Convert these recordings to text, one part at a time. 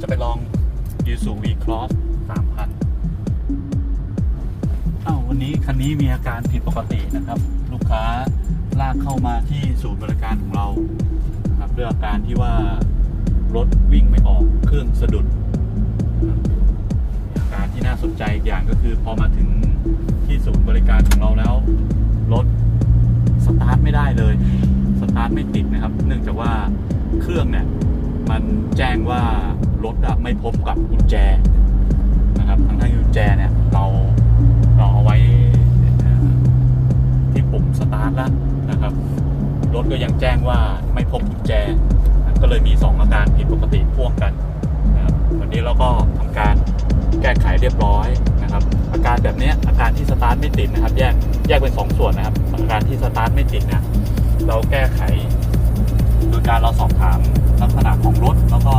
จะไปลองยูสูวีครอสสามพันเอ้าวันนี้คันนี้มีอาการผิดปกตินะครับ ลูกค้าลากเข้ามาที่ศูนย์บริการของเราครับด้วยอาการที่ว่ารถวิ่งไม่ออกเครื่องสะดุดอาการที่น่าสนใจอีกอย่างก็คือพอมาถึงที่ศูนย์บริการของเราแล้ว รถสตาร์ทไม่ได้เลยสตาร์ทไม่ติดนะครับ เนื่องจากว่าเครื่องเนี่ยมันแจ้งว่า รถอะไม่พบกับกุญแจนะครับทั้งที่กุญแจเนี่ยเราเราเอาไว้ที่ปุ่มสตาร์ทแล้วนะครับรถก็ยังแจ้งว่าไม่พบกุญแจ ก็เลยมี 2 อาการผิดปกติพ่วงกันนะครับวันนี้เราก็ทำการแก้ไขเรียบร้อยนะครับ อาการแบบนี้อาการที่สตาร์ทไม่ติดนะครับ แยกแยกเป็น 2 ส่วนนะครับ อาการที่สตาร์ทไม่ติดนี่ยเราแก้ไข โดยการเราสอบถามลักษณะของรถแล้วก็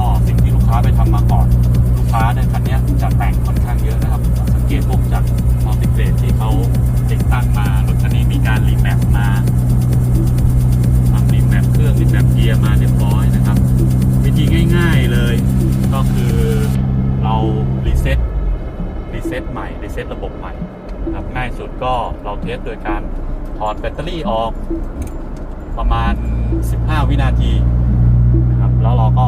รีเซ็ตรีเซ็ตใหม่รีเซ็ตระบบใหม่ครับง่ายสุดก็เราเทสโดยการถอดแบตเตอรี่ออกประมาณ 15 วินาทีนะครับแล้วเราก็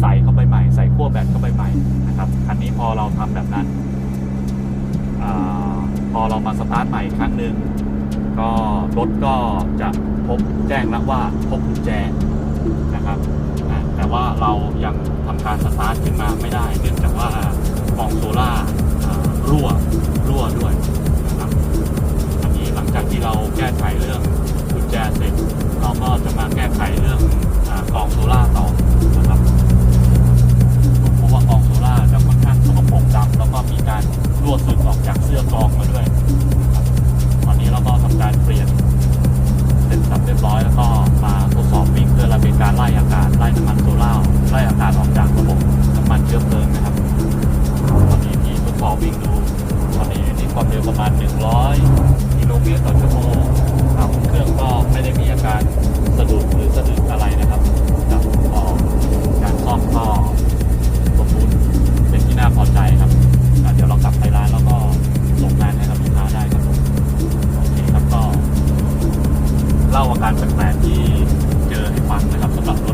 ใส่เข้าไปใหม่ ใส่ขั้วแบตเข้าไปใหม่นะครับคันนี้พอเราทำแบบนั้นอพอเรามาสตาร์ทใหม่ครั้งหนึ่งก็รถก็จะพบแจ้งแล้วว่าพบกุญแจนะครับแต่ว่าเรายังทำการสตาร์ทขึ้นมาไม่ได้เนื่อง รั่วรั่วด้วยนะครับอันนี้หลังจากที่เราแก้ไขเรื่องกุญแจเสร็จเราก็จะมาแก้ไขเรื่องกล่องโซล่าต่อนะครับเพราะว่ากองโซล่าจะค่อนข้างสกปรกดำแล้วก็มีการรั่วซึมออกจากเสื้อกองมาด้วย เล่าอาการแปลกๆที่เจอให้ฟังนะครับสำหรับ